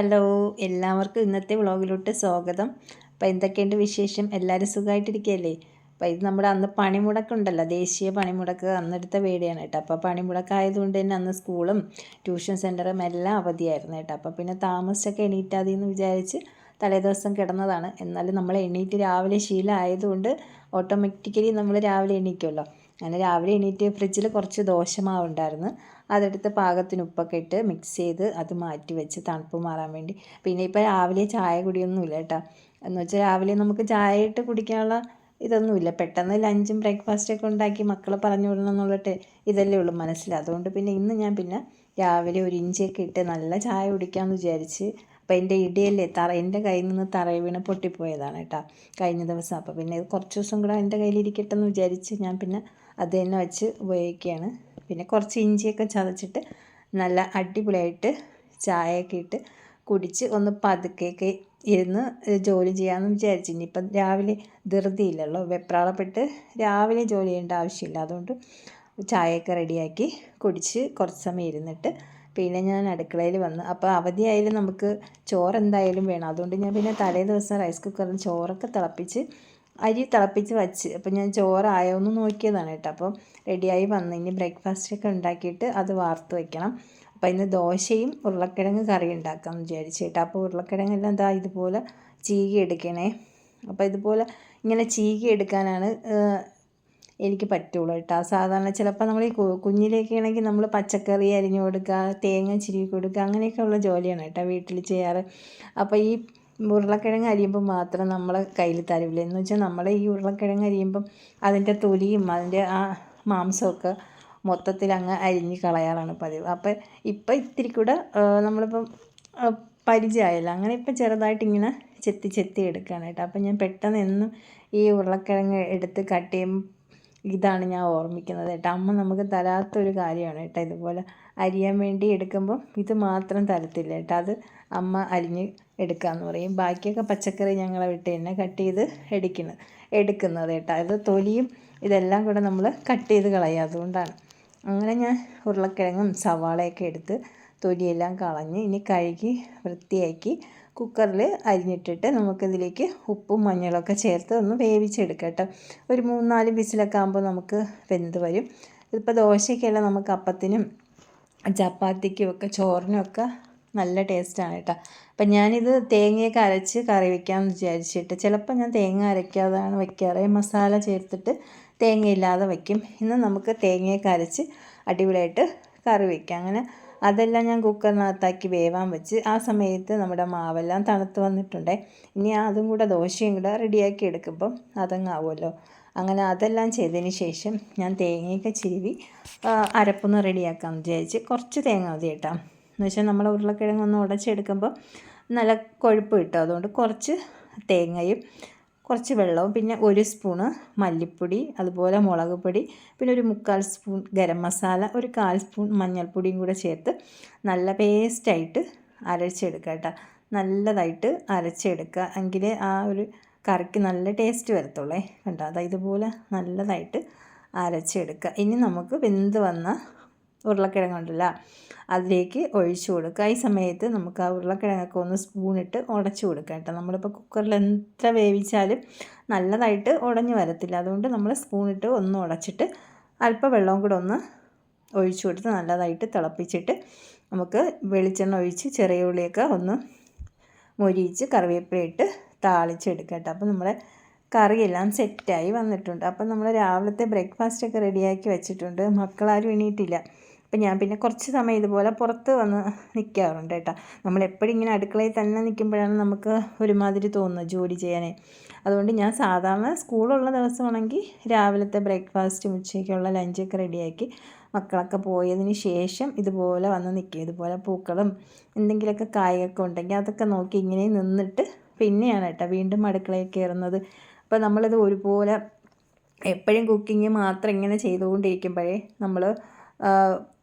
Hello എല്ലാവർക്കും ഇന്നത്തെ വ്ളോഗിലോട്ട് സ്വാഗതം. അപ്പോൾ എന്തൊക്കെയുണ്ട് വിശേഷം? എല്ലാവരും സുഖമായിട്ടിരിക്കുകയല്ലേ അപ്പോൾ ഇത് നമ്മുടെ അന്ന് പണിമുടക്കുണ്ടല്ലോ ദേശീയ പണിമുടക്ക് അന്നെടുത്ത വീഡിയോയാണ് കേട്ടോ. അപ്പോൾ പണിമുടക്കായതുകൊണ്ട് തന്നെ അന്ന് സ്കൂളും ട്യൂഷൻ സെന്ററും എല്ലാം അവധിയായിരുന്നു കേട്ടോ. അപ്പോൾ പിന്നെ താമസിച്ചൊക്കെ എണീറ്റാതി എന്ന് വിചാരിച്ച് തലേദിവസം കിടന്നതാണ്. എന്നാലും നമ്മൾ എണീറ്റ് രാവിലെ ശീലമായതുകൊണ്ട് ഓട്ടോമാറ്റിക്കലി നമ്മൾ രാവിലെ എണീക്കുമല്ലോ അങ്ങനെ രാവിലെ എണീറ്റ് ഫ്രിഡ്ജിൽ കുറച്ച് ദോശമാവ് ഉണ്ടായിരുന്നു അതെടുത്ത് പാകത്തിന് ഉപ്പൊക്കെ ഇട്ട് മിക്സ് ചെയ്ത് അത് മാറ്റി വെച്ച് തണുപ്പ് മാറാൻ വേണ്ടി. പിന്നെ ഇപ്പോൾ രാവിലെ ചായ കുടിയൊന്നുമില്ല കേട്ടോ. എന്ന് വെച്ചാൽ രാവിലെ നമുക്ക് ചായ ഇട്ട് കുടിക്കാനുള്ള ഇതൊന്നുമില്ല. പെട്ടെന്ന് ലഞ്ചും ബ്രേക്ക്ഫാസ്റ്റൊക്കെ ഉണ്ടാക്കി മക്കളെ പറഞ്ഞു വിടണം എന്നുള്ള ഇതല്ലേ ഉള്ളൂ മനസ്സിൽ. അതുകൊണ്ട് പിന്നെ ഇന്ന് ഞാൻ പിന്നെ രാവിലെ ഒരു ഇഞ്ചിയൊക്കെ ഇട്ട് നല്ല ചായ കുടിക്കാമെന്ന് വിചാരിച്ച് അപ്പോൾ എന്റെ ഇടിയല്ലേ തറ എന്റെ കയ്യിൽ നിന്ന് തറയിൽ വീണ് പൊട്ടിപ്പോയതാണ് കേട്ടോ കഴിഞ്ഞ ദിവസം. അപ്പോൾ പിന്നെ കുറച്ച് ദിവസം കൂടെ എന്റെ കയ്യിലിരിക്കട്ടെ എന്ന് വിചാരിച്ച് ഞാൻ പിന്നെ അത് തന്നെ വെച്ച് ഉപയോഗിക്കുകയാണ്. പിന്നെ കുറച്ച് ഇഞ്ചിയൊക്കെ ചതച്ചിട്ട് നല്ല അടിപൊളിയായിട്ട് ചായയൊക്കെ ഇട്ട് കുടിച്ച് ഒന്ന് പതുക്കെയൊക്കെ ഇരുന്ന് ജോലി ചെയ്യാമെന്ന് വിചാരിച്ചു. ഇനിയിപ്പം രാവിലെ ധൃതിയില്ലല്ലോ. വെപ്രാളപ്പെട്ട് രാവിലെ ജോലി ചെയ്യേണ്ട ആവശ്യമില്ല. അതുകൊണ്ട് ചായയൊക്കെ റെഡിയാക്കി കുടിച്ച് കുറച്ച് സമയം ഇരുന്നിട്ട് പിന്നെ ഞാൻ അടുക്കളയിൽ വന്ന് അപ്പോൾ അവധിയായാലും നമുക്ക് ചോറ് എന്തായാലും വേണം. അതുകൊണ്ട് ഞാൻ പിന്നെ തലേ ദിവസം റൈസ് കുക്കറിൽ ചോറൊക്കെ തിളപ്പിച്ച് അരി തിളപ്പിച്ച് വച്ച് അപ്പോൾ ഞാൻ ചോറായോ എന്ന് നോക്കിയതാണ് കേട്ടോ. അപ്പോൾ റെഡിയായി വന്ന്. ഇനി ബ്രേക്ക്ഫാസ്റ്റൊക്കെ ഉണ്ടാക്കിയിട്ട് അത് വാർത്ത് വയ്ക്കണം അപ്പോൾ ഇന്ന് ദോശയും ഉരുളക്കിഴങ്ങ് കറി ഉണ്ടാക്കാമെന്ന് വിചാരിച്ചു കേട്ടോ. അപ്പോൾ ഉരുളക്കിഴങ്ങെല്ലാം എന്താ ഇതുപോലെ ചീകി എടുക്കണേ. അപ്പോൾ ഇതുപോലെ ഇങ്ങനെ ചീകി എടുക്കാനാണ് എനിക്ക് പറ്റുള്ളൂ കേട്ടോ. സാധാരണ ചിലപ്പോൾ നമ്മൾ ഈ കുഞ്ഞിലേക്ക് ആണെങ്കിൽ നമ്മൾ പച്ചക്കറി അരിഞ്ഞു കൊടുക്കുക തേങ്ങ ചിരി കൊടുക്കുക അങ്ങനെയൊക്കെയുള്ള ജോലിയാണ് കേട്ടോ വീട്ടിൽ ചെയ്യാറ്. അപ്പോൾ ഈ ഉരുളക്കിഴങ്ങ് അരിയുമ്പോൾ മാത്രം നമ്മൾ കയ്യിൽ തരില്ല എന്ന് വെച്ചാൽ നമ്മൾ ഈ ഉരുളക്കിഴങ്ങ് അരിയുമ്പം അതിന്റെ തൊലിയും അതിന്റെ ആ മാംസമൊക്കെ മൊത്തത്തിൽ അങ്ങ് അരിഞ്ഞ് കളയാറാണ് പതിവ്. അപ്പം ഇപ്പം ഇത്തിരി കൂടെ നമ്മളിപ്പം പരിചയമായല്ലോ അങ്ങനെ ഇപ്പം ചെറുതായിട്ട് ഇങ്ങനെ ചെത്തി ചെത്തി എടുക്കുകയാണ് കേട്ടോ. അപ്പം ഞാൻ പെട്ടെന്ന് എന്നും ഈ ഉരുളക്കിഴങ്ങ് എടുത്ത് കട്ട് ചെയ്യുമ്പോൾ ഇതാണ് ഞാൻ ഓർമ്മിക്കുന്നത് കേട്ടോ. അമ്മ നമുക്ക് തരാത്തൊരു കാര്യമാണ് കേട്ടോ. ഇതുപോലെ അരിയാൻ വേണ്ടി എടുക്കുമ്പോൾ ഇത് മാത്രം തരത്തില്ല കേട്ടോ. അത് അമ്മ അരിഞ്ഞ് എടുക്കാമെന്ന് പറയും. ബാക്കിയൊക്കെ പച്ചക്കറി ഞങ്ങളെ വിട്ട് തന്നെ കട്ട് ചെയ്ത് എടുക്കുന്നത് എടുക്കുന്നത് കേട്ടോ. അത് തൊലിയും ഇതെല്ലാം കൂടെ നമ്മൾ കട്ട് ചെയ്ത് കളയുക അതുകൊണ്ടാണ്. അങ്ങനെ ഞാൻ ഉരുളക്കിഴങ്ങും സവാളയൊക്കെ എടുത്ത് തൊലിയെല്ലാം കളഞ്ഞ് ഇനി കഴുകി വൃത്തിയാക്കി കുക്കറിൽ അരിഞ്ഞിട്ടിട്ട് നമുക്കിതിലേക്ക് ഉപ്പും മഞ്ഞളൊക്കെ ചേർത്ത് ഒന്ന് വേവിച്ചെടുക്കാം കേട്ടോ. ഒരു മൂന്നാൽ വിസിലൊക്കെ ആകുമ്പോൾ നമുക്ക് വെന്ത് വരും. ഇതിപ്പോൾ ദോശയ്ക്കല്ല നമുക്ക് അപ്പത്തിനും ചപ്പാത്തിക്കും ഒക്കെ ചോറിനും ഒക്കെ നല്ല ടേസ്റ്റാണ് കേട്ടോ. അപ്പം ഞാനിത് തേങ്ങയൊക്കെ അരച്ച് കറി വയ്ക്കാമെന്ന് വിചാരിച്ചിട്ട് ചിലപ്പോൾ ഞാൻ തേങ്ങ അരയ്ക്കാതാണ് വയ്ക്കാറ് മസാല ചേർത്തിട്ട് തേങ്ങയില്ലാതെ വയ്ക്കും ഇന്ന് നമുക്ക് തേങ്ങയൊക്കെ അരച്ച് അടിപൊളിയായിട്ട് കറി വയ്ക്കാം അങ്ങനെ അതെല്ലാം ഞാൻ കുക്കറിനകത്താക്കി വേവാൻ വെച്ച് ആ സമയത്ത് നമ്മുടെ മാവെല്ലാം തണുത്ത് വന്നിട്ടുണ്ടേ. ഇനി അതും കൂടെ ദോശയും കൂടെ റെഡിയാക്കി എടുക്കുമ്പം അതങ്ങാവുമല്ലോ. അങ്ങനെ അതെല്ലാം ചെയ്തതിന് ശേഷം ഞാൻ തേങ്ങയൊക്കെ ചിരുവി അരപ്പൊന്ന് റെഡിയാക്കാമെന്ന് വിചാരിച്ച് കുറച്ച് തേങ്ങ മതി കേട്ടോ. എന്ന് വെച്ചാൽ നമ്മൾ ഉരുളക്കിഴങ്ങ് ഒന്ന് ഉടച്ചെടുക്കുമ്പോൾ നല്ല കൊഴുപ്പ് കിട്ടും. അതുകൊണ്ട് കുറച്ച് തേങ്ങയും കുറച്ച് വെള്ളവും പിന്നെ ഒരു സ്പൂണ് മല്ലിപ്പൊടി അതുപോലെ മുളക് പൊടി പിന്നെ ഒരു മുക്കാൽ സ്പൂൺ ഗരം മസാല ഒരു കാൽ സ്പൂൺ മഞ്ഞൾപ്പൊടിയും കൂടെ ചേർത്ത് നല്ല പേസ്റ്റായിട്ട് അരച്ചെടുക്കുക കേട്ടോ. നല്ലതായിട്ട് അരച്ചെടുക്കുക എങ്കിൽ ആ ഒരു കറിക്ക് നല്ല ടേസ്റ്റ് വരത്തുള്ളേ. കണ്ടോ? അതായത് ഇതുപോലെ നല്ലതായിട്ട് അരച്ചെടുക്കുക. ഇനി നമുക്ക് വെന്ത് വന്ന ഉരുളക്കിഴങ്ങുണ്ടല്ലോ. അതിലേക്ക് ഒഴിച്ചു കൊടുക്കുക. ഈ സമയത്ത് നമുക്ക് ആ ഉരുളക്കിഴങ്ങൊക്കെ ഒന്ന് സ്പൂണിട്ട് ഉടച്ചു കൊടുക്കുക കേട്ടോ. നമ്മളിപ്പോൾ കുക്കറിൽ എത്ര വേവിച്ചാലും നല്ലതായിട്ട് ഉടഞ്ഞു വരത്തില്ല. അതുകൊണ്ട് നമ്മൾ സ്പൂണിട്ട് ഒന്ന് ഉടച്ചിട്ട് അല്പം വെള്ളവും കൂടെ ഒന്ന് ഒഴിച്ചു കൊടുത്ത് നല്ലതായിട്ട് തിളപ്പിച്ചിട്ട് നമുക്ക് വെളിച്ചെണ്ണ ഒഴിച്ച് ചെറിയ ഉള്ളിയൊക്കെ ഒന്ന് മൊരിയിച്ച് കറിവേപ്പിലയിട്ട് താളിച്ചെടുക്കുക കേട്ടോ. അപ്പോൾ നമ്മുടെ കറിയെല്ലാം സെറ്റായി വന്നിട്ടുണ്ട്. അപ്പം നമ്മൾ രാവിലത്തെ ബ്രേക്ക്ഫാസ്റ്റൊക്കെ റെഡിയാക്കി വെച്ചിട്ടുണ്ട്. മക്കളാരും എണീറ്റില്ല. അപ്പം ഞാൻ പിന്നെ കുറച്ച് സമയം ഇതുപോലെ പുറത്ത് വന്ന് നിൽക്കാറുണ്ട് കേട്ടോ. നമ്മളെപ്പോഴും ഇങ്ങനെ അടുക്കളയിൽ തന്നെ നിൽക്കുമ്പോഴാണ് നമുക്ക് ഒരുമാതിരി തോന്നുന്നത് ജോലി ചെയ്യാനേ. അതുകൊണ്ട് ഞാൻ സാധാരണ സ്കൂളുള്ള ദിവസമാണെങ്കിൽ രാവിലത്തെ ബ്രേക്ക്ഫാസ്റ്റും ഉച്ചയ്ക്കുള്ള ലഞ്ചൊക്കെ റെഡിയാക്കി മക്കളൊക്കെ പോയതിന് ശേഷം ഇതുപോലെ വന്ന് നിൽക്കും ഇതുപോലെ പൂക്കളും എന്തെങ്കിലുമൊക്കെ കായൊക്കെ ഉണ്ടെങ്കിൽ അതൊക്കെ നോക്കി ഇങ്ങനെ നിന്നിട്ട് പിന്നെയാണ് കേട്ടോ വീണ്ടും അടുക്കളയിൽ കയറുന്നത്. അപ്പോൾ നമ്മളിത് ഒരുപോലെ എപ്പോഴും കുക്കിങ് മാത്രം ഇങ്ങനെ ചെയ്തുകൊണ്ടിരിക്കുമ്പോഴേ നമ്മൾ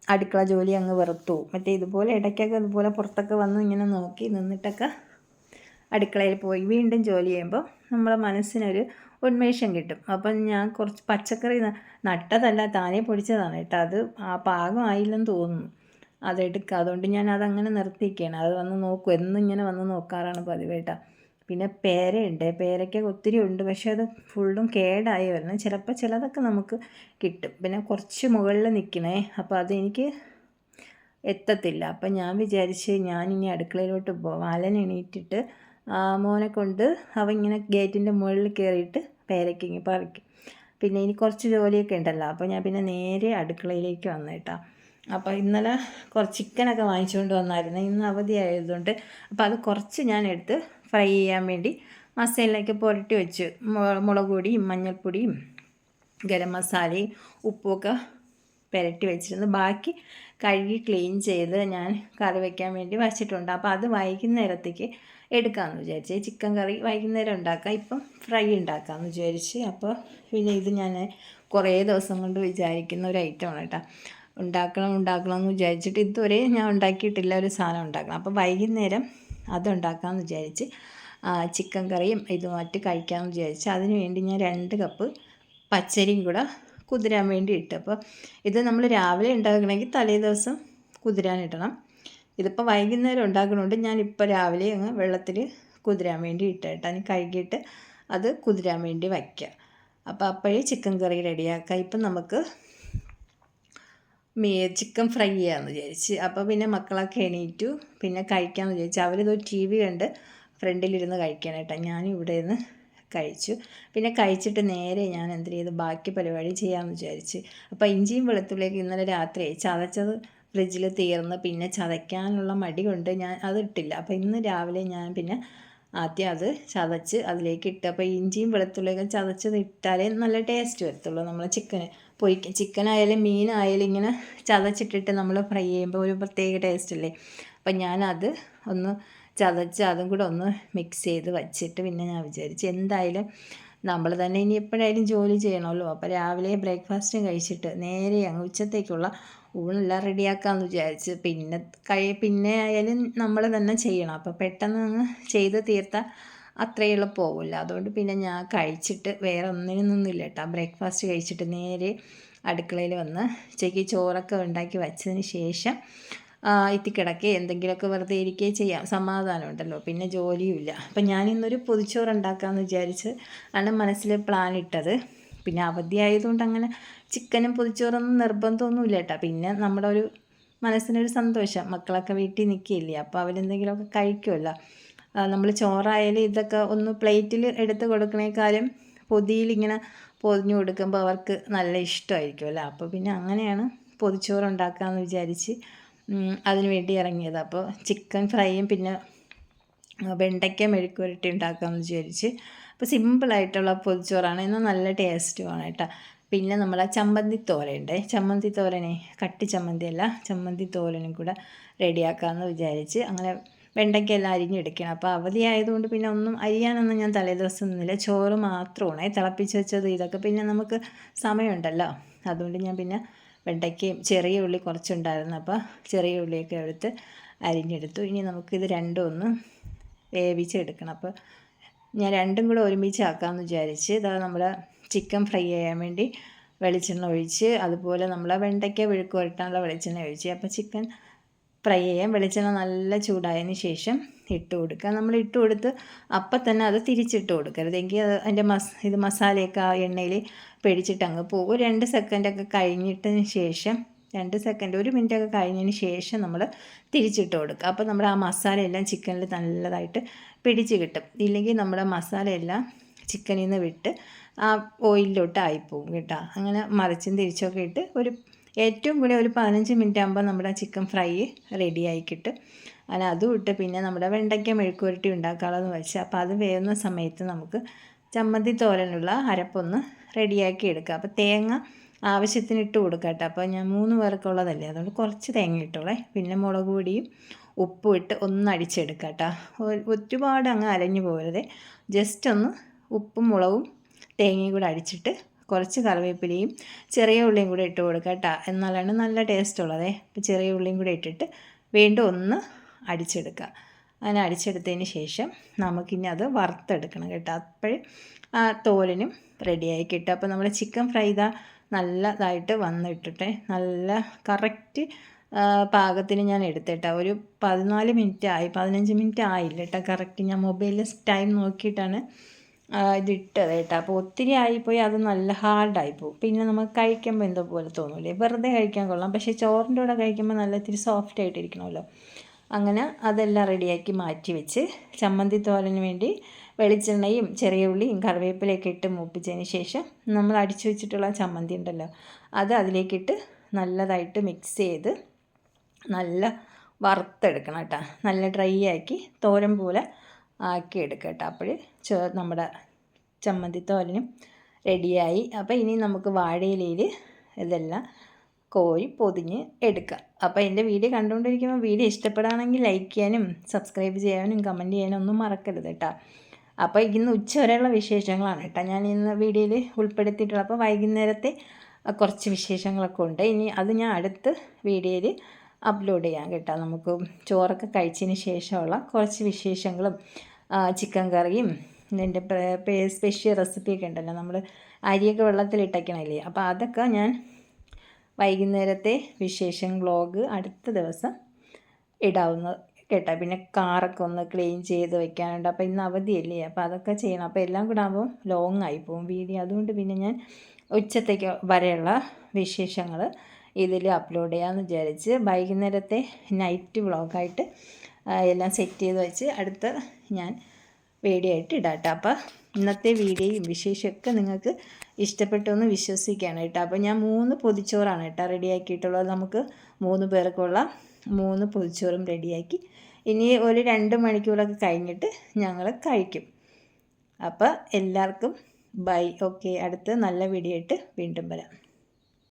അടുക്കള ജോലി അങ്ങ് വെറുത്തു. മറ്റേ ഇതുപോലെ ഇടയ്ക്കൊക്കെ ഇതുപോലെ പുറത്തൊക്കെ വന്ന് ഇങ്ങനെ നോക്കി നിന്നിട്ടൊക്കെ അടുക്കളയിൽ പോയി. വീണ്ടും ജോലി ചെയ്യുമ്പോൾ നമ്മളെ മനസ്സിനൊരു ഉന്മേഷം കിട്ടും. അപ്പം ഞാൻ കുറച്ച് പച്ചക്കറി നട്ടതല്ല താനേ പൊടിച്ചതാണ് കേട്ടോ. അത് ആ പാകമായില്ലെന്ന് തോന്നുന്നു. അതെടുക്കുക അതുകൊണ്ട് ഞാൻ അതങ്ങനെ നിർത്തിയിരിക്കുകയാണ്. അത് വന്ന് നോക്കും. എന്നും ഇങ്ങനെ വന്ന് നോക്കാറാണ് പതിവേട്ടാ പിന്നെ പേരയുണ്ട്. പേരയ്ക്ക ഒത്തിരി ഉണ്ട്. പക്ഷേ അത് ഫുള്ളും കേടായി വരണം ചിലപ്പോൾ ചിലതൊക്കെ നമുക്ക് കിട്ടും. പിന്നെ കുറച്ച് മുകളിൽ നിൽക്കണേ. അപ്പോൾ അതെനിക്ക് എത്തത്തില്ല. അപ്പം ഞാൻ വിചാരിച്ച് ഞാനിനി അടുക്കളയിലോട്ട് പോകാം അലൻ എണീറ്റിട്ട് മോനെ കൊണ്ട് അവ ഇങ്ങനെ ഗേറ്റിന്റെ മുകളിൽ കയറിയിട്ട് പേരയ്ക്കിങ്ങി പറിക്കും. പിന്നെ ഇനി കുറച്ച് ജോലിയൊക്കെ ഉണ്ടല്ലോ. അപ്പോൾ ഞാൻ പിന്നെ നേരെ അടുക്കളയിലേക്ക് വന്നു അപ്പോൾ ഇന്നലെ കുറച്ച് ചിക്കനൊക്കെ വാങ്ങിച്ചുകൊണ്ട് വന്നായിരുന്നു. ഇന്ന് അവധി ആയതുകൊണ്ട് അപ്പോൾ അത് കുറച്ച് ഞാൻ എടുത്ത് ഫ്രൈ ചെയ്യാൻ വേണ്ടി മസാലയിലേക്ക് പുരട്ടി വെച്ച്. മുളക് പൊടിയും മഞ്ഞൾപ്പൊടിയും ഗരം മസാലയും ഉപ്പുമൊക്കെ പുരട്ടി വെച്ചിരുന്നു. ബാക്കി കഴുകി ക്ലീൻ ചെയ്ത് ഞാൻ കറി വയ്ക്കാൻ വേണ്ടി വച്ചിട്ടുണ്ട്. അപ്പോൾ അത് വൈകുന്നേരത്തേക്ക് എടുക്കാമെന്ന് വിചാരിച്ച്. ചിക്കൻ കറി വൈകുന്നേരം ഉണ്ടാക്കാം ഇപ്പം ഫ്രൈ ഉണ്ടാക്കാമെന്ന് വിചാരിച്ച്. അപ്പോൾ പിന്നെ ഇത് ഞാൻ കുറേ ദിവസം കൊണ്ട് വിചാരിക്കുന്ന ഒരു ഐറ്റമാണ് കേട്ടോ ഉണ്ടാക്കണം ഉണ്ടാക്കണം എന്ന് വിചാരിച്ചിട്ട് ഇതുവരെ ഞാൻ ഉണ്ടാക്കിയിട്ടില്ല ഒരു സാധനം ഉണ്ടാക്കണം. അപ്പോൾ വൈകുന്നേരം അതുണ്ടാക്കാമെന്ന് വിചാരിച്ച് ചിക്കൻ കറിയും ഇതുമായിട്ട് കഴിക്കാമെന്ന് വിചാരിച്ച് അതിന് വേണ്ടി ഞാൻ രണ്ട് കപ്പ് പച്ചരിയും കൂടെ കുതിരാൻ വേണ്ടി ഇട്ട്. അപ്പോൾ ഇത് നമ്മൾ രാവിലെ ഉണ്ടാക്കണമെങ്കിൽ തലേ ദിവസം കുതിരാനിടണം ഇതിപ്പോൾ വൈകുന്നേരം ഉണ്ടാക്കണോണ്ട് ഞാനിപ്പോൾ രാവിലെ അങ്ങ് വെള്ളത്തിൽ കുതിരാൻ വേണ്ടി ഇട്ട് അതിന് കഴുകിയിട്ട് അത് കുതിരാൻ വേണ്ടി വയ്ക്കുക അപ്പോൾ അപ്പോഴേ ചിക്കൻ കറി റെഡിയാക്കാം. ഇപ്പം നമുക്ക് ചിക്കൻ ഫ്രൈ ചെയ്യാമെന്ന് വിചാരിച്ച്. അപ്പോൾ പിന്നെ മക്കളൊക്കെ എണീറ്റു. പിന്നെ കഴിക്കാമെന്ന് വിചാരിച്ചു. അവരിത് ടി വി കണ്ട് ഫ്രണ്ടിലിരുന്ന് കഴിക്കാനായിട്ടാണ് ഞാനും ഇവിടെ നിന്ന് കഴിച്ചു. പിന്നെ കഴിച്ചിട്ട് നേരെ ഞാൻ എന്ത് ചെയ്തു? ബാക്കി പരിപാടി ചെയ്യാമെന്ന് വിചാരിച്ച്. അപ്പോൾ ഇഞ്ചിയും വെളുത്തുള്ളിയൊക്കെ ഇന്നലെ രാത്രി ചതച്ചത് ഫ്രിഡ്ജിൽ തീർന്ന് പിന്നെ ചതയ്ക്കാനുള്ള മടി കൊണ്ട് ഞാൻ അതിട്ടില്ല അപ്പോൾ ഇന്ന് രാവിലെ ഞാൻ പിന്നെ ആദ്യം അത് ചതച്ച് അതിലേക്ക് ഇട്ട്. അപ്പോൾ ഇഞ്ചിയും വെളുത്തുള്ളിയൊക്കെ ചതച്ചത് ഇട്ടാലേ നല്ല ടേസ്റ്റ് വരത്തുള്ളൂ നമ്മൾ ചിക്കന്. പൊരിക്കും ചിക്കനായാലും മീനായാലും ഇങ്ങനെ ചതച്ചിട്ടിട്ട് നമ്മൾ ഫ്രൈ ചെയ്യുമ്പോൾ ഒരു പ്രത്യേക ടേസ്റ്റ് അല്ലേ? അപ്പം ഞാനത് ഒന്ന് ചതച്ച് അതും കൂടെ ഒന്ന് മിക്സ് ചെയ്ത് വച്ചിട്ട് പിന്നെ ഞാൻ വിചാരിച്ചു എന്തായാലും നമ്മൾ തന്നെ ഇനി എപ്പോഴായാലും ജോലി ചെയ്യണമല്ലോ. അപ്പോൾ രാവിലെ ബ്രേക്ക്ഫാസ്റ്റും കഴിച്ചിട്ട് നേരെ അങ്ങ് ഉച്ചത്തേക്കുള്ള ഊണെല്ലാം റെഡിയാക്കാമെന്ന് വിചാരിച്ച് പിന്നെ കഴി പിന്നെ ആയാലും നമ്മൾ തന്നെ ചെയ്യണം. അപ്പോൾ പെട്ടെന്ന് അങ്ങ് ചെയ്ത് തീർത്താൽ അത്ര പോവില്ല. അതുകൊണ്ട് പിന്നെ ഞാൻ കഴിച്ചിട്ട് വേറെ ഒന്നിനും നിന്നില്ല കേട്ടോ. ബ്രേക്ക്ഫാസ്റ്റ് കഴിച്ചിട്ട് നേരെ അടുക്കളയിൽ വന്ന് ഉച്ചയ്ക്ക് ചോറൊക്കെ ഉണ്ടാക്കി വച്ചതിന് ശേഷം ഇത്തിക്കിടക്കെ എന്തെങ്കിലുമൊക്കെ വെറുതെ ഇരിക്കുകയും ചെയ്യാം. സമാധാനമുണ്ടല്ലോ പിന്നെ ജോലിയുമില്ല. അപ്പം ഞാനിന്നൊരു പൊതിച്ചോറ് ഉണ്ടാക്കാമെന്ന് വിചാരിച്ച് ആണ് മനസ്സിൽ പ്ലാൻ ഇട്ടത്. പിന്നെ അവധിയായതുകൊണ്ട് അങ്ങനെ ചിക്കനും പൊതിച്ചോറൊന്നും നിർബന്ധമൊന്നുമില്ല കേട്ടോ. പിന്നെ നമ്മുടെ ഒരു മനസ്സിനൊരു സന്തോഷം. മക്കളൊക്കെ വീട്ടിൽ നിൽക്കില്ലേ അപ്പോൾ അവരെന്തെങ്കിലുമൊക്കെ കഴിക്കുമല്ലോ. നമ്മൾ ചോറായാലും ഇതൊക്കെ ഒന്ന് പ്ലേറ്റിൽ എടുത്ത് കൊടുക്കണേക്കാളും പൊതിയിൽ ഇങ്ങനെ പൊതിഞ്ഞു കൊടുക്കുമ്പോൾ അവർക്ക് നല്ല ഇഷ്ടമായിരിക്കും അല്ലേ? അപ്പോൾ പിന്നെ അങ്ങനെയാണ് പൊതിച്ചോറ് ഉണ്ടാക്കാമെന്ന് വിചാരിച്ച് അതിന് വേണ്ടി ഇറങ്ങിയത്. അപ്പോൾ ചിക്കൻ ഫ്രൈയും പിന്നെ വെണ്ടയ്ക്ക മെഴുക്കുരട്ടി ഉണ്ടാക്കാമെന്ന് വിചാരിച്ച്. അപ്പോൾ സിമ്പിളായിട്ടുള്ള പൊതിച്ചോറാണ്. എന്നാൽ നല്ല ടേസ്റ്റുമാണ് കേട്ടോ. പിന്നെ നമ്മൾ ആ ചമ്മന്തി തോരയുണ്ട് ചമ്മന്തി തോരനെ കട്ടി ചമ്മന്തി അല്ല ചമ്മന്തി തോരനും കൂടെ റെഡിയാക്കാമെന്ന് വിചാരിച്ച് അങ്ങനെ വെണ്ടയ്ക്കെല്ലാം അരിഞ്ഞെടുക്കണം. അപ്പോൾ അവധി ആയതുകൊണ്ട് പിന്നെ ഒന്നും അരിയാനൊന്നും ഞാൻ തലേദിവസം നിന്നില്ല. ചോറ് മാത്രമാണ്. തിളപ്പിച്ച് വെച്ചത് ഇതൊക്കെ പിന്നെ നമുക്ക് സമയമുണ്ടല്ലോ. അതുകൊണ്ട് ഞാൻ പിന്നെ വെണ്ടയ്ക്കയും ചെറിയ ഉള്ളി കുറച്ചുണ്ടായിരുന്നു. അപ്പോൾ ചെറിയ ഉള്ളിയൊക്കെ എടുത്ത് അരിഞ്ഞെടുത്തു. ഇനി നമുക്കിത് രണ്ടും ഒന്ന് വേവിച്ചെടുക്കണം. അപ്പോൾ ഞാൻ രണ്ടും കൂടെ ഒരുമിച്ച് ആക്കാമെന്ന് വിചാരിച്ച് ഇതാ നമ്മുടെ ചിക്കൻ ഫ്രൈ ചെയ്യാൻ വേണ്ടി വെളിച്ചെണ്ണ ഒഴിച്ച് അതുപോലെ നമ്മൾ വെണ്ടയ്ക്ക വിഴുക്ക് വരട്ടാനുള്ള വെളിച്ചെണ്ണ ഒഴിച്ച്. അപ്പോൾ ചിക്കൻ ഫ്രൈ ചെയ്യാം വെളിച്ചെണ്ണ നല്ല ചൂടായതിന് ശേഷം ഇട്ട് കൊടുക്കുക. നമ്മൾ ഇട്ട് കൊടുത്ത് അപ്പം തന്നെ അത് തിരിച്ചിട്ട് കൊടുക്കരുത്. എങ്കിൽ അത് അതിന്റെ മസ് ഇത് മസാലയൊക്കെ ആ എണ്ണയിൽ പിടിച്ചിട്ട് അങ്ങ് പോകും. രണ്ട് സെക്കൻഡൊക്കെ കഴിഞ്ഞിട്ടതിന് ശേഷം രണ്ട് സെക്കൻഡ് ഒരു മിനിറ്റൊക്കെ കഴിഞ്ഞതിന് ശേഷം നമ്മൾ തിരിച്ചിട്ട് കൊടുക്കുക. അപ്പോൾ നമ്മുടെ ആ മസാലയെല്ലാം ചിക്കനിൽ നല്ലതായിട്ട് പിടിച്ച് കിട്ടും. ഇല്ലെങ്കിൽ നമ്മുടെ മസാലയെല്ലാം ചിക്കനിൽ നിന്ന് വിട്ട് ആ ഓയിലിലോട്ട് ആയിപ്പോവും കേട്ടോ. അങ്ങനെ മറിച്ചും തിരിച്ചൊക്കെ ഇട്ട് ഒരു ഏറ്റവും കൂടി ഒരു പതിനഞ്ച് മിനിറ്റ് ആകുമ്പോൾ നമ്മുടെ ചിക്കൻ ഫ്രൈ റെഡി ആയി കിട്ടും അങ്ങനെ അതും ഇട്ട് പിന്നെ നമ്മുടെ വെണ്ടയ്ക്ക മെഴുക്കുരുട്ടി ഉണ്ടാക്കാമെന്ന് വെച്ചാൽ അപ്പോൾ അത് വേവുന്ന സമയത്ത് നമുക്ക് ചമ്മന്തി തോരനുള്ള അരപ്പൊന്ന് റെഡിയാക്കി എടുക്കുക അപ്പോൾ തേങ്ങ ആവശ്യത്തിന് ഇട്ട് കൊടുക്കുക കേട്ടോ. അപ്പോൾ ഞാൻ മൂന്ന് പേർക്കുള്ളതല്ലേ. അതുകൊണ്ട് കുറച്ച് തേങ്ങ ഇട്ടോളേ. പിന്നെ മുളക് പൊടിയും ഉപ്പും ഇട്ട് ഒന്ന് അടിച്ചെടുക്കുക കേട്ടോ. ഒരുപാട് അങ്ങ് അലഞ്ഞു പോകരുത്. ജസ്റ്റ് ഒന്ന് ഉപ്പും മുളകും തേങ്ങയും കൂടെ അടിച്ചിട്ട് കുറച്ച് കറിവേപ്പിലയും ചെറിയ ഉള്ളിയും കൂടെ ഇട്ട് കൊടുക്കുക കേട്ടോ. എന്നാലാണ് നല്ല ടേസ്റ്റ് ഉള്ളതേ. അപ്പോൾ ചെറിയ ഉള്ളിയും കൂടെ ഇട്ടിട്ട് വീണ്ടും ഒന്ന് അടിച്ചെടുക്കുക അങ്ങനെ അടിച്ചെടുത്തതിന് ശേഷം നമുക്കിനി അത് വറുത്തെടുക്കണം കേട്ടോ. അപ്പോഴും ആ തോലിനും റെഡിയായി കിട്ടും. അപ്പോൾ നമ്മൾ ചിക്കൻ ഫ്രൈ ഇതാ നല്ലതായിട്ട് വന്നിട്ടിട്ടെ. നല്ല കറക്റ്റ് പാകത്തിന് ഞാൻ എടുത്തിട്ടാ. ഒരു പതിനാല് മിനിറ്റ് ആയി. പതിനഞ്ച് മിനിറ്റ് ആയില്ല കേട്ടോ. കറക്റ്റ് ഞാൻ മൊബൈലിൽ ടൈം നോക്കിയിട്ടാണ് ആ, ഇത് ഇട്ടത് കേട്ടോ. അപ്പോൾ ഒത്തിരി ആയിപ്പോയി അത് നല്ല ഹാർഡായിപ്പോവും. പിന്നെ നമുക്ക് കഴിക്കുമ്പോൾ എന്തോ പോലെ തോന്നൂലേ? വെറുതെ കഴിക്കാൻ കൊള്ളാം. പക്ഷേ ചോറിന്റെ കൂടെ കഴിക്കുമ്പോൾ നല്ല ഇത്തിരി സോഫ്റ്റ് ആയിട്ടിരിക്കണമല്ലോ. അങ്ങനെ അതെല്ലാം റെഡിയാക്കി മാറ്റി വെച്ച് ചമ്മന്തി തോരന് വേണ്ടി വെളിച്ചെണ്ണയും ചെറിയ ഉള്ളിയും കറിവേപ്പിലയൊക്കെ ഇട്ട് മൂപ്പിച്ചതിന് ശേഷം നമ്മൾ അടിച്ചു വെച്ചിട്ടുള്ള ചമ്മന്തി ഉണ്ടല്ലോ അത് അതിലേക്കിട്ട് നല്ലതായിട്ട് മിക്സ് ചെയ്ത് നല്ല വറുത്തെടുക്കണം കേട്ടോ. നല്ല ഡ്രൈ ആക്കി തോരൻ പോലെ ആക്കി കേട്ടോ അപ്പോൾ ചോ നമ്മുടെ ചമ്മന്തി തോരനും റെഡിയായി. അപ്പോൾ ഇനി നമുക്ക് വാഴയിലയിൽ ഇതെല്ലാം കോരി പൊതിഞ്ഞ് എടുക്കാം. അപ്പോൾ എന്റെ വീഡിയോ കണ്ടുകൊണ്ടിരിക്കുമ്പോൾ വീഡിയോ ഇഷ്ടപ്പെടുകയാണെങ്കിൽ ലൈക്ക് ചെയ്യാനും സബ്സ്ക്രൈബ് ചെയ്യാനും കമന്റ് ചെയ്യാനും ഒന്നും മറക്കരുത് കേട്ടോ അപ്പോൾ ഇന്ന് ഉച്ച വരെയുള്ള വിശേഷങ്ങളാണ് കേട്ടോ ഞാൻ ഇന്ന് വീഡിയോയിൽ ഉൾപ്പെടുത്തിയിട്ടുള്ളത് അപ്പോൾ വൈകുന്നേരത്തെ കുറച്ച് വിശേഷങ്ങളൊക്കെ ഉണ്ട്. ഇനി അത് ഞാൻ അടുത്ത് വീഡിയോയിൽ അപ്ലോഡ് ചെയ്യാം കേട്ടോ. നമുക്ക് ചോറൊക്കെ കഴിച്ചതിന് ശേഷമുള്ള കുറച്ച് വിശേഷങ്ങളും ചിക്കൻ കറിയും ഇതിന്റെ സ്പെഷ്യൽ റെസിപ്പിയൊക്കെ ഉണ്ടല്ലോ. നമ്മൾ അരിയൊക്കെ വെള്ളത്തിലിട്ടയ്ക്കണല്ലേ അപ്പോൾ അതൊക്കെ ഞാൻ വൈകുന്നേരത്തെ വിശേഷം വ്ളോഗ് അടുത്ത ദിവസം ഇടാവുന്ന കേട്ടോ. പിന്നെ കാറൊക്കെ ഒന്ന് ക്ലീൻ ചെയ്ത് വെക്കാനുണ്ട്. അപ്പോൾ ഇന്ന് അവധിയല്ലേ? അപ്പോൾ അതൊക്കെ ചെയ്യണം. അപ്പോൾ എല്ലാം കൂടെ ആകുമ്പോൾ ലോങ് ആയി പോകും വീഡിയോ. അതുകൊണ്ട് പിന്നെ ഞാൻ ഉച്ചത്തേക്ക് വരെയുള്ള വിശേഷങ്ങൾ ഇതിൽ അപ്ലോഡ് ചെയ്യാമെന്ന് വിചാരിച്ച് വൈകുന്നേരത്തെ നൈറ്റ് വ്ളോഗായിട്ട് എല്ലാം സെറ്റ് ചെയ്ത് വെച്ച് അടുത്ത ഞാൻ വീഡിയോ ആയിട്ട് ഇടാം അപ്പോൾ ഇന്നത്തെ വീഡിയോയും വിശേഷമൊക്കെ നിങ്ങൾക്ക് ഇഷ്ടപ്പെട്ടു എന്ന് വിശ്വസിക്കുകയാണ് കേട്ടോ. അപ്പോൾ ഞാൻ മൂന്ന് പൊതിച്ചോറാണ് കേട്ടോ റെഡിയാക്കിയിട്ടുള്ളത് നമുക്ക് മൂന്ന് പേർക്കുള്ള മൂന്ന് പൊതിച്ചോറും റെഡിയാക്കി ഇനി ഒരു രണ്ട് മണിക്കൂറൊക്കെ കഴിഞ്ഞിട്ട് ഞങ്ങൾ കഴിക്കും. അപ്പോൾ എല്ലാവർക്കും ബൈ ഓക്കെ അടുത്ത് നല്ല വീഡിയോ ആയിട്ട് വീണ്ടും വരാം.